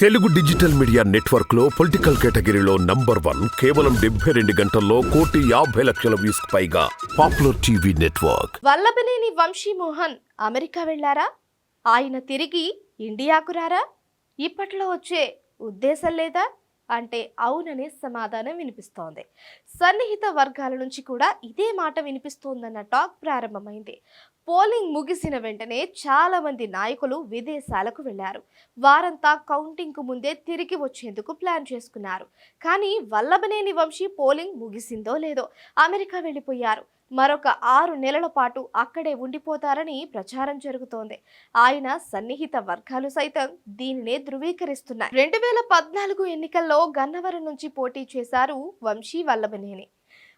Telugu digital media నెట్వర్క్లో political కేటగిరీలో number one కేవలం డెబ్బై రెండు గంటల్లో కోటి యాభై లక్షల వ్యూస్ పైగా popular TV network. Vallabhaneni Vamsimohan America వెళ్ళారా? ఆయన తిరిగి ఇండియాకు రారా? ఇప్పట్లో వచ్చే ఉద్దేశం లేదా? అంటే అవుననే సమాధానం వినిపిస్తోంది. సన్నిహిత వర్గాల నుంచి కూడా ఇదే మాట వినిపిస్తోందన్న టాక్ ప్రారంభమైంది. పోలింగ్ ముగిసిన వెంటనే చాలా మంది నాయకులు విదేశాలకు వెళ్ళారు. వారంతా కౌంటింగ్కు ముందే తిరిగి వచ్చేందుకు ప్లాన్ చేసుకున్నారు. కానీ వల్లభనేని వంశీ పోలింగ్ ముగిసిందో లేదో అమెరికా వెళ్ళిపోయారు. మరొక ఆరు నెలల పాటు అక్కడే ఉండిపోతారని ప్రచారం జరుగుతోంది. ఆయన సన్నిహిత వర్గాలు సైతం దీనినే ధృవీకరిస్తున్నాయి. రెండు వేల పద్నాలుగు ఎన్నికల్లో గన్నవరం నుంచి పోటీ చేశారు వంశీ వల్లభనేని.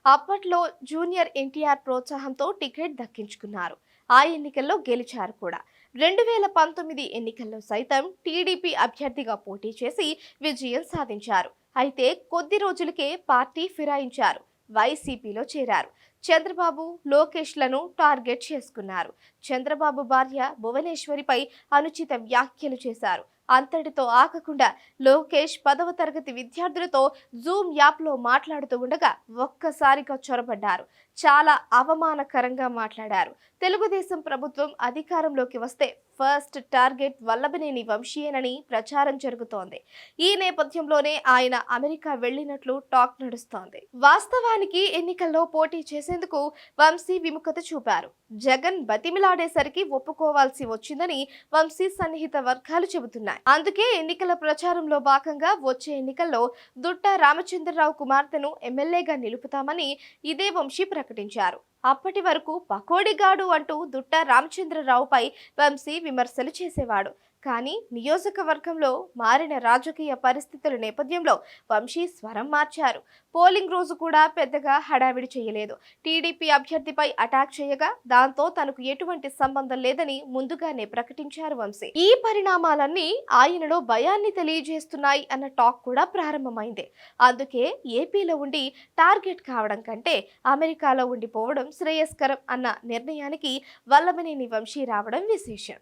అప్పట్లో జూనియర్ ఎన్టీఆర్ ప్రోత్సాహంతో టికెట్ దక్కించుకున్నారు. ఆ ఎన్నికల్లో గెలిచారు కూడా. రెండు వేల పంతొమ్మిది ఎన్నికల్లో సైతం టీడీపీ అభ్యర్థిగా పోటీ చేసి విజయం సాధించారు. అయితే కొద్ది రోజులకే పార్టీ ఫిరాయించారు. వైసీపీలో చేరారు. చంద్రబాబు లోకేష్లను టార్గెట్ చేసుకున్నారు. చంద్రబాబు భార్య భువనేశ్వరిపై అనుచిత వ్యాఖ్యలు చేశారు. అంతటితో ఆగకుండా లోకేష్ పదవ తరగతి విద్యార్థులతో జూమ్ యాప్లో మాట్లాడుతూ ఉండగా ఒక్కసారిగా చొరబడ్డారు. చాలా అవమానకరంగా మాట్లాడారు. తెలుగుదేశం ప్రభుత్వం అధికారంలోకి వస్తే ఫస్ట్ టార్గెట్ వల్లభనేని వంశీయేనని ప్రచారం జరుగుతోంది. ఈ నేపథ్యంలోనే ఆయన అమెరికా వెళ్ళినట్లు టాక్ నడుస్తోంది. వాస్తవానికి ఎన్నికల్లో పోటీ చేసేందుకు వంశీ విముఖత చూపారు. జగన్ బతిమిలాడేసరికి ఒప్పుకోవాల్సి వచ్చిందని వంశీ సన్నిహిత వర్గాలు చెబుతున్నాయి. అందుకే ఎన్నికల ప్రచారంలో భాగంగా వచ్చే ఎన్నికల్లో దుట్ట రామచంద్రరావు కుమార్తెను ఎమ్మెల్యేగా నిలుపుతామని ఇదే వంశీ ప్రకటించారు. అప్పటి వరకు పకోడిగాడు అంటూ దుట్ట రామచంద్రరావుపై వంశీ విమర్శలు చేసేవాడు. కానీ నియోజకవర్గంలో మారిన రాజకీయ పరిస్థితుల నేపథ్యంలో వంశీ స్వరం మార్చారు. పోలింగ్ రోజు కూడా పెద్దగా హడావిడి చేయలేదు. టీడీపీ అభ్యర్థిపై అటాక్ చేయగా దాంతో తనకు ఎటువంటి సంబంధం లేదని ముందుగానే ప్రకటించారు వంశీ. ఈ పరిణామాలన్నీ ఆయనలో భయాన్ని తెలియజేస్తున్నాయి అన్న టాక్ కూడా ప్రారంభమైంది. అందుకే ఏపీలో ఉండి టార్గెట్ కావడం కంటే అమెరికాలో ఉండిపోవడం శ్రేయస్కరం అన్న నిర్ణయానికి వల్లభనేని వంశీ రావడం విశేషం.